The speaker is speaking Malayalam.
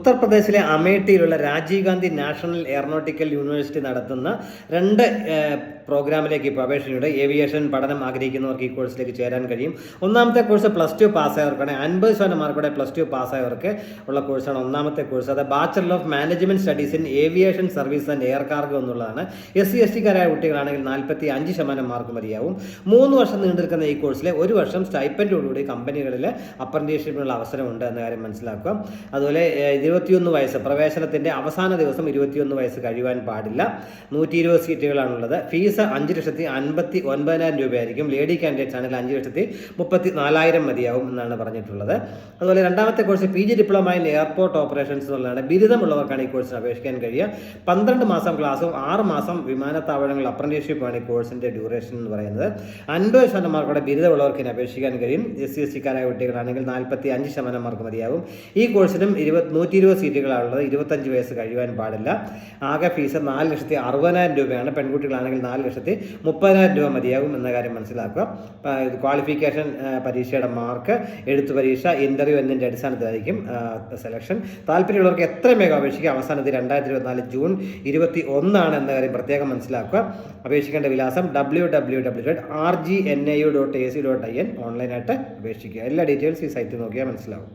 ഉത്തർപ്രദേശിലെ അമേഠിയിലുള്ള Rajiv Gandhi national aeronautical university നടത്തുന്ന രണ്ട് പ്രോഗ്രാമിലേക്ക് ഇപ്പോൾ അപേക്ഷയുണ്ട് ഏവിയേഷൻ പഠനം ആഗ്രഹിക്കുന്നവർക്ക് ഈ കോഴ്സിലേക്ക് ചേരാൻ കഴിയും. ഒന്നാമത്തെ കോഴ്സ് പ്ലസ് ടു പാസ്സായവർക്കാണ്. അൻപത് ശതമാനം മാർക്കോടെ പ്ലസ് ടു പാസ്സായവർക്ക് ഉള്ള കോഴ്സാണ് ഒന്നാമത്തെ കോഴ്സ്. അത് bachelor of management studies in aviation service and air cargo എന്നുള്ളതാണ്. എസ് സി എസ് ടിക്കാരായ കുട്ടികളാണെങ്കിൽ നാൽപ്പത്തി അഞ്ച് ശതമാനം മാർക്ക് മതിയാവും. മൂന്ന് വർഷം നീണ്ടിരിക്കുന്ന ഈ കോഴ്സിലെ ഒരു വർഷം സ്റ്റൈപ്പൻഡോടുകൂടി കമ്പനികളിൽ അപ്രന്റീഷിപ്പിനുള്ള അവസരമുണ്ട് എന്ന കാര്യം മനസ്സിലാക്കുക. അതുപോലെ ഏഹ്, ഇരുപത്തിയൊന്ന് വയസ്സ്. പ്രവേശനത്തിന്റെ അവസാന ദിവസം ഇരുപത്തിയൊന്ന് വയസ്സ് കഴിയുവാൻ പാടില്ല. നൂറ്റി ഇരുപത് സീറ്റുകളാണുള്ളത്. ഫീസ് അഞ്ച് ലക്ഷത്തി അൻപത്തി ഒൻപതിനായിരം രൂപയായിരിക്കും. ലേഡി കാൻഡിഡേറ്റ്സ് ആണെങ്കിൽ അഞ്ച് ലക്ഷത്തി മുപ്പത്തി നാലായിരം മതിയാവും എന്നാണ് പറഞ്ഞിട്ടുള്ളത്. അതുപോലെ രണ്ടാമത്തെ course P G diploma in airport operations എന്നുള്ളതാണ്. ബിരുദമുള്ളവർക്കാണ് ഈ കോഴ്സിന് അപേക്ഷിക്കാൻ കഴിയുക. പന്ത്രണ്ട് മാസം ക്ലാസ്സും ആറ് മാസം വിമാനത്താവളങ്ങളിൽ അപ്രന്റീഷിപ്പാണ് ഈ കോഴ്സിന്റെ ഡ്യൂറേഷൻ എന്ന് പറയുന്നത്. അൻപത് ശതമാനം മാർക്കോടെ ബിരുദമുള്ളവർക്ക് അപേക്ഷിക്കാൻ കഴിയും. എസ് സി എസ് ടിക്കാരായ കുട്ടികളാണെങ്കിൽ നാൽപ്പത്തി അഞ്ച് ശതമാനം മാർക്ക് മതിയാവും. ഈ കോഴ്സിനും ഇരുപത് നൂറ്റി ഇരുപത് സീറ്റുകളാണുള്ളത്. ഇരുപത്തഞ്ച് വയസ്സ് കഴിയുവാൻ പാടില്ല. ആകെ ഫീസ് നാല് ലക്ഷത്തി അറുപതിനായിരം രൂപയാണ്. പെൺകുട്ടികളാണെങ്കിൽ നാല് ലക്ഷത്തി മുപ്പതിനായിരം രൂപ മതിയാകും എന്ന കാര്യം മനസ്സിലാക്കുക. ക്വാളിഫിക്കേഷൻ പരീക്ഷയുടെ മാർക്ക് എഴുത്തു പരീക്ഷ ഇന്റർവ്യൂ എന്നതിന്റെ അടിസ്ഥാനത്തിലായിരിക്കും സെലക്ഷൻ. താല്പര്യമുള്ളവർക്ക് എത്രയും വേഗം അപേക്ഷിക്കുക അവസാനത്തിൽ രണ്ടായിരത്തി ഇരുപത്തിനാല് ജൂൺ ഇരുപത്തി ഒന്നാണ് എന്ന കാര്യം പ്രത്യേകം മനസ്സിലാക്കുക. അപേക്ഷിക്കേണ്ട വിലാസം W W W dot R G N I U dot A C dot I N ഓൺലൈനായിട്ട് അപേക്ഷിക്കുക. എല്ലാ ഡീറ്റെയിൽസ് ഈ സൈറ്റിൽ നോക്കിയാൽ മനസ്സിലാവും.